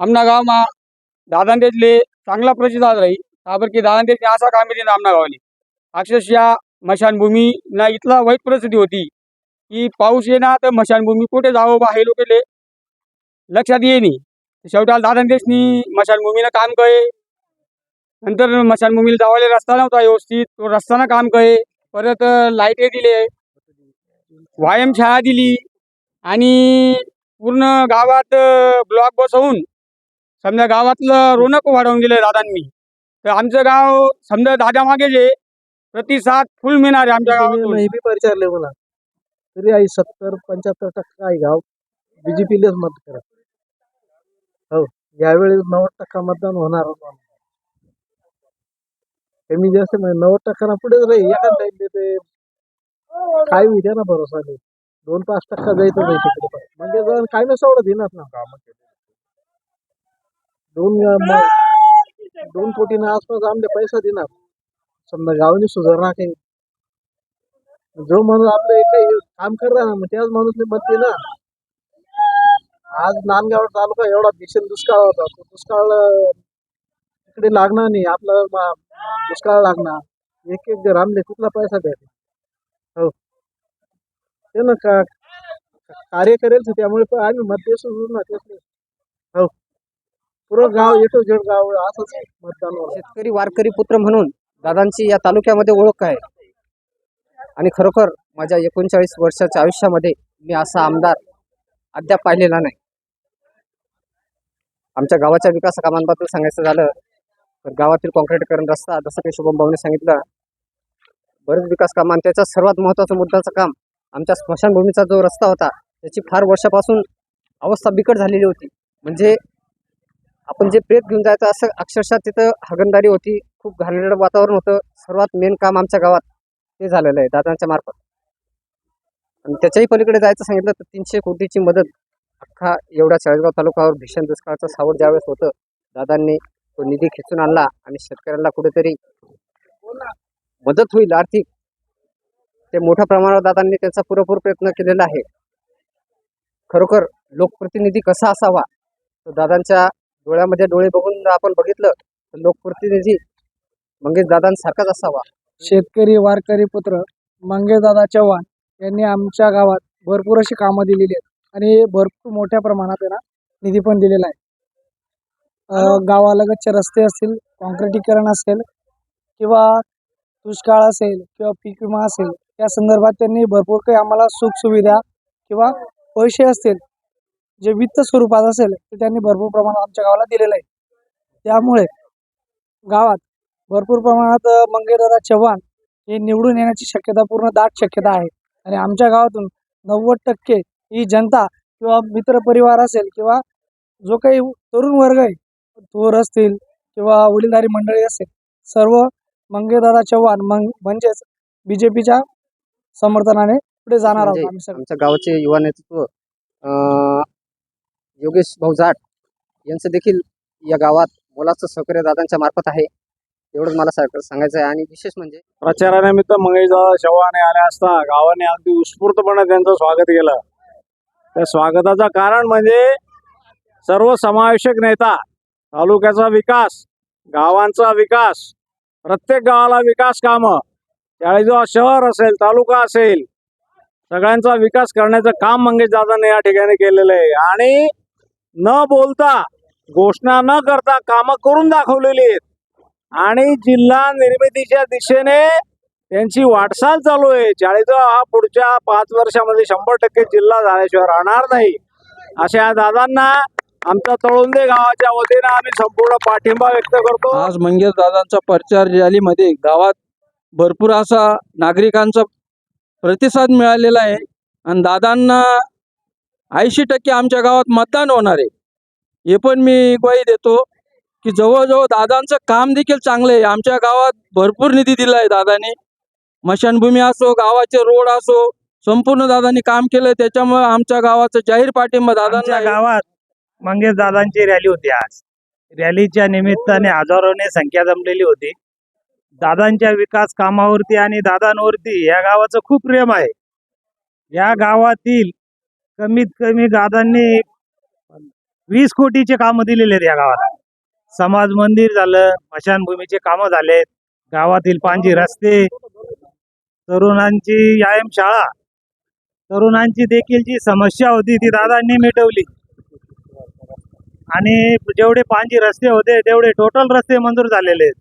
आमना गावमा दादांतेतले चांगला प्रतिसाद राहील का की दादांतेतले असा काम केली आमना गावाली. अक्षरशः मशानभूमी ना इथला वाईट परिस्थिती होती. की पाऊस येणार तर मशानभूमी कुठे जावं बा हे लोकेले लक्षात येईनी. नाही आज दादांतेसनी मशानभूमीनं काम कळे नंतर मशानभूमीला जावायला रस्ता नव्हता व्यवस्थित. तो रस्ताना काम कळे परत लाईटे दिले. व्यायामशाळा दिली. आणि पूर्ण गावात ब्लॉक बसवून समजा गावातलं रोनक वाढवून गेलं दादांनी. तर आमचं गाव समजा दादा मागे जे प्रतिसाद फुल मिळणार आहे आमच्या गावातून. मी बी परिचारले मला. तरी आई सत्तर पंच्याहत्तर टक्का आहे गाव. बीजेपीलाच मत करा. हो यावेळी नव्वद टक्का मतदान होणार. कमी जास्त म्हणजे नव्वद टक्का पुढेच राहील. एका टाइम ते काय होईल ना भरोसा नाही. दोन पाच टक्का जायचं नाही तिकडे. म्हणजे काय नाही सवडं देणार ना. दोन अं, म- दोन कोटीनं आसपास आमले पैसा देणार. समजा गावनी सुधारणा काही जो माणूस आपलं काही काम करणार ना मग त्याच माणूसने मत देणार. आज नांदगाव तालुका एवढा भीषण दुष्काळ होता. तो दुष्काळ इकडे लागणार नाही. आपलं दुष्काळ लागणार. एक एक घर आमले कुठला पैसा द्यायचा हो. ते ना का कार्य करेल तर त्यामुळे पण आम्ही मत देऊ ना तेच हो. गाव येतो जेड गाव असंच मतदान होणार. शेतकरी वारकरी पुत्र म्हणून दादांची या तालुक्यामध्ये ओळख आहे. आणि खरोखर माझ्या एकोणचाळीस वर्षाच्या आयुष्यामध्ये मी असा आमदार अद्याप पाहिलेला नाही. आमच्या गावाच्या विकास कामांबद्दल सांगायचं झालं तर गावातील कॉन्क्रीटीकरण रस्ता जसं काही शुभम भाऊने सांगितलं बरेच विकास काम आणि त्याचा सर्वात महत्त्वाचं मुद्द्याचं काम आमच्या स्मशानभूमीचा जो रस्ता होता त्याची फार वर्षापासून अवस्था बिकट झालेली होती. म्हणजे आपण जे प्रेत घेऊन जायचं असं अक्षरशः तिथं हगणदारी होती खूप घाणेरडं वातावरण होतं. सर्वात मेन काम आमच्या गावात ते झालेलं आहे दादांच्या मार्फत. आणि त्याच्याही पलीकडे जायचं सांगितलं तर तीनशे कोटीची मदत अख्खा एवढ्या चाळीसगाव तालुक्यावर भीषण दुष्काळाचं सावट ज्यावेळेस होतं दादांनी तो निधी खेचून आणला आणि शेतकऱ्यांना कुठेतरी मदत होईल आर्थिक. ते मोठ्या प्रमाणावर दादांनी त्याचा पुरेपूर प्रयत्न केलेला आहे. खरोखर लोकप्रतिनिधी कसा असावा तो दादांच्या डोळ्यामध्ये डोळे बघून आपण बघितलं तर लोकप्रतिनिधी मंगेश दादांसारखाच असावा. शेतकरी वारकरी पुत्र मंगेशदादा चव्हाण यांनी आमच्या गावात भरपूर अशी कामं दिलेली आहेत. आणि भरपूर मोठ्या प्रमाणात आहे ना निधी पण दिलेला आहे. गावालगतचे रस्ते असतील कॉन्क्रिटीकरण असेल किंवा दुष्काळ असेल किंवा पीक विमा असेल या संदर्भात त्यांनी भरपूर काही आम्हाला सुख सुविधा किंवा पैसे असतील जे वित्त स्वरूपात असेल ते त्यांनी भरपूर प्रमाणात आमच्या गावाला दिलेलं आहे. त्यामुळे गावात भरपूर प्रमाणात अ, मंगेशदादा चव्हाण हे निवडून येण्याची शक्यता पूर्ण दाट शक्यता आहे. आणि आमच्या गावातून नव्वद टक्के ही जनता किंवा मित्रपरिवार असेल किंवा जो काही तरुण वर्ग आहे थोर असतील किंवा वडीलधारी मंडळी असेल सर्व मंगेशदादा चव्हाण मं म्हणजेच बी जे पीच्या समर्थनाने पुढे जाणार आहोत म्हणजे आमच्या गावाचे युवा नेतृत्व योगेश भाऊजाट यांचं देखील या गावात मोलाचं सहकार्य दादांच्या मार्फत आहे. एवढंच मला सांगायचं आहे. आणि विशेष म्हणजे प्रचारानिमित्त मंगेशदादा चव्हाण आले असता गावाने अगदी उत्स्फूर्तपणे त्यांचं स्वागत केलं. त्या स्वागताचं कारण म्हणजे सर्व समावेशक नेता तालुक्याचा विकास गावांचा विकास प्रत्येक गावाला विकास कामं. चाळीसगाव शहर असेल तालुका असेल सगळ्यांचा विकास करण्याचं काम मंगेशदादांनी या ठिकाणी केलेलं आहे. आणि न बोलता घोषणा न करता कामं करून दाखवलेली आहेत. आणि जिल्हा निर्मितीच्या दिशेने त्यांची वाटचाल चालू आहे. चाळीसगाव हा पुढच्या पाच वर्षामध्ये शंभर टक्के जिल्हा झाल्याशिवाय राहणार नाही. अशा दादांना आमच्या तळुंदे गावाच्या वतीनं आम्ही संपूर्ण पाठिंबा व्यक्त करतो. आज मंगेश दादांचा प्रचार रॅलीमध्ये गावात भरपूर असा नागरिकांचा प्रतिसाद मिळालेला आहे. आणि दादांना ऐंशी टक्के आमच्या गावात मतदान होणार आहे. हे पण मी ग्वाही देतो की जवळजवळ दादांचं काम देखील चांगलं आहे. आमच्या गावात भरपूर निधी दिला आहे दादाने. मशानभूमी असो गावाचे रोड असो संपूर्ण दादांनी काम केलं त्याच्यामुळे आमच्या गावाचं जाहीर पाठिंबा आहे. गावात मंगेश दादांची रॅली होती आज. रॅलीच्या निमित्ताने हजारोने संख्या जमलेली होती. दादांच्या विकास कामावरती आणि दादांवरती या गावाचं खूप प्रेम आहे. या गावातील कमीत कमी दादांनी वीस कोटीचे कामं दिलेले आहेत या गावाला. समाज मंदिर झालं स्मशानभूमीचे कामं झालेत गावातील पांजी रस्ते तरुणांची व्यायाम शाळा तरुणांची देखील जी समस्या होती ती दादांनी मिटवली. आणि जेवढे पांजी रस्ते होते तेवढे टोटल रस्ते मंजूर झालेले आहेत.